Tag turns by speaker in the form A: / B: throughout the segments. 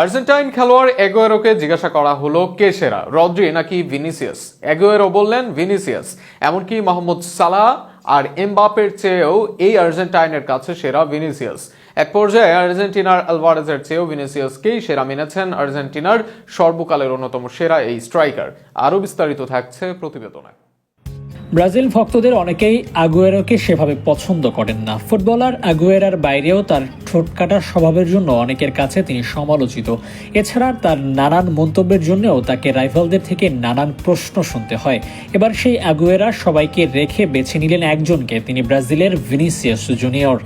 A: Argentine খেলোয়াড় এগোয়েরোকে জিজ্ঞাসা করা হলো কে সেরা, রদ্রি নাকি ভিনিসিয়াস? এগোয়েরো বললেন ভিনিসিয়াস, এমনকি মোহাম্মদ সালাহ আর এমবাপের চেয়েও এই আর্জেন্টাইনের কাছে সেরা ভিনিসিয়াস। এক পর্যায়ে আর্জেন্টিনার আলভারেজের চেয়েও ভিনিসিয়াসকেই সেরা মেনেছেন আর্জেন্টিনার সর্বকালের অন্যতম সেরা এই স্ট্রাইকার। আরও বিস্তারিত থাকছে প্রতিবেদনায়
B: ব্রাজিল ভক্তদের অনেকেই আগুয়েরোকে সেভাবে পছন্দ করেন না। ফুটবলার আগুয়েরার বাইরেও তার ঠোঁট কাটার স্বভাবের জন্য অনেকের কাছে তিনি সমালোচিত। এছাড়া তার নানান মন্তব্যের জন্যও তাকে রাইভালদের থেকে নানান প্রশ্ন শুনতে হয়। এবার সেই আগুয়েরা সবাইকে রেখে বেছে নিলেন একজনকে, তিনি ব্রাজিলের ভিনিসিয়াস জুনিয়র।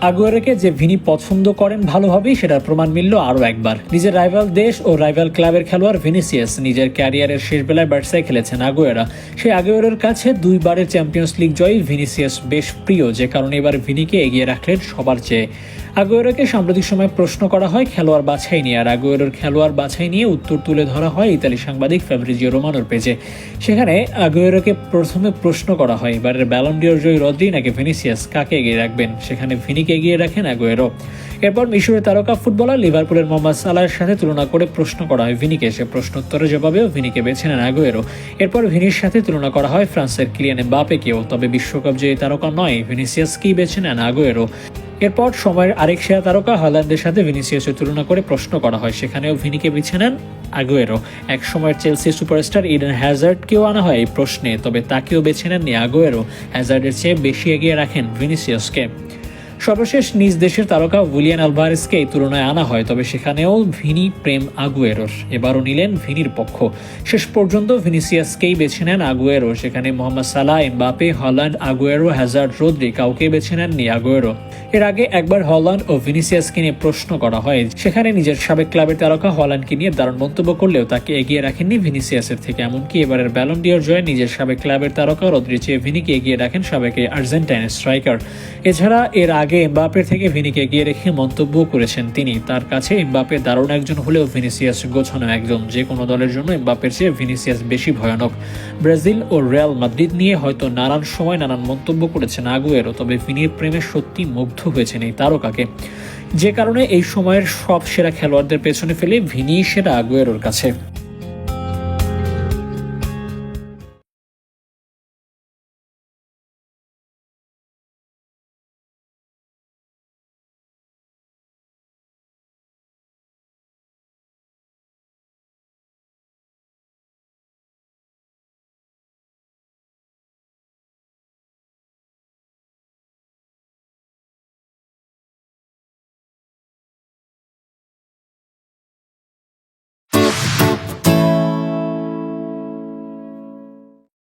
B: আগুয়েরোকে যে ভিনি পছন্দ করেন ভালোভাবেই সেটার প্রমাণ মিলল আরও একবার। নিজের রাইভাল দেশ ও রাইভাল ক্লাবের খেলোয়াড় ভিনিসিয়াস নিজের ক্যারিয়ারের শেষ বেলায় বার্সায় খেলেছেন আগুয়েরা। সেই আগুয়েরোর কাছে দুইবারের চ্যাম্পিয়ন্স লিগ জয়ী ভিনিসিয়াস বেশ প্রিয়, যে কারণে এবার ভিনিকে এগিয়ে রাখলেন সবার চেয়ে। আগুয়েরোকে সাম্প্রতিক সময় প্রশ্ন করা হয়, খেলোয়াড় বাছাই নিয়ে। আর আগুয়েরোর খেলোয়াড় বাছাই নিয়ে উত্তর তুলে ধরা হয় ইতালি সাংবাদিক ফেব্রিজিও রোমানোর পেজে। সেখানে আগুয়েরোকে প্রথমে প্রশ্ন করা হয়, এবারের ব্যালন্ডিয়র জয়ী রদ্রি নাকি ভিনিসিয়াস? কাকে এগিয়ে রাখবেন? সেখানে ভিনিকে এগিয়ে রাখেন আগুয়েরো। এরপর মিশরের তারকা ফুটবলার লিভারপুলের মোহাম্মদ সালাহের সাথে তুলনা করে প্রশ্ন করা হয় ভিনিকে। সে প্রশ্ন প্রশ্নোত্তরের জবাবেও ভিনিকে বেছে নেন আগুয়েরো। এরপর ভিনির সাথে তুলনা করা হয় ফ্রান্সের কিলিয়ানে বাপেকেও তবে বিশ্বকাপ জয়ী তারকা নয়, ভিনিসিয়াসকেই বেছে নেন আগুয়েরো। এরপর সময়ের আরেক সেরা তারকা হল্যান্ডের সাথে ভিনিসিয়াসের তুলনা করে প্রশ্ন করা হয়, সেখানেও ভিনিকে বেছে নেন আগুয়েরো। এক সময়ের চেলসি সুপারস্টার ইডেন হ্যাজার্ডকেও আনা হয় এই প্রশ্নে, তবে তাকেও বেছে নেননি আগুয়েরো। হ্যাজার্ডের চেয়ে বেশি এগিয়ে রাখেন ভিনিসিয়াসকে। সর্বশেষ নিজ দেশের তারকা উইলিয়ান আলভারেসকে এই তুলনায় আনা হয়, তবে সেখানেও ভিনি প্রেম আগুয়েরোর। এবারও নিলেন ভিনির পক্ষ। শেষ পর্যন্ত ভিনিসিয়াসকেই বেছে নেন আগুয়েরো, সেখানে Mohamed Salah Mbappe Haaland, Aguero, Hazard Rodri কাউকে বেছে নেননি আগুয়েরো এর আগে একবার হল্যান্ড ও ভিনিসিয়াসকে নিয়ে প্রশ্ন করা হয়, সেখানে নিজের সাবেক ক্লাবের তারকা হল্যান্ডকে নিয়ে দারুণ মন্তব্য করলেও তাকে এগিয়ে রাখেননি ভিনিসিয়াসের থেকে, এমনকি এবারের ব্যালন্ডিয়র জয়ে নিজের সাবেক ক্লাবের তারকা রদ্রি চেয়ে ভিনিকে এগিয়ে রাখেন সাবেক আর্জেন্টাইন স্ট্রাইকার। এছাড়া এর আগে এমবাপের থেকে ভিনিকে এগিয়ে রেখে মন্তব্য করেছেন তিনি। তার কাছে এমবাপে দারুণ একজন হলেও ভিনিসিয়াস গোছানো একজন। যে কোনো দলের জন্য এমবাপের চেয়ে ভিনিসিয়াস বেশি ভয়ানক। ব্রাজিল ও রিয়াল মাদ্রিদ নিয়ে হয়তো নানান সময় নানান মন্তব্য করেছেন আগুয়েরও তবে ভিনির প্রেমে সত্যি মুগ্ধ হয়েছেন এই তারকাকে। যে কারণে এই সময়ের সব সেরা খেলোয়াড়দের পেছনে ফেলে ভিনি সেরা আগুয়েরোর কাছে।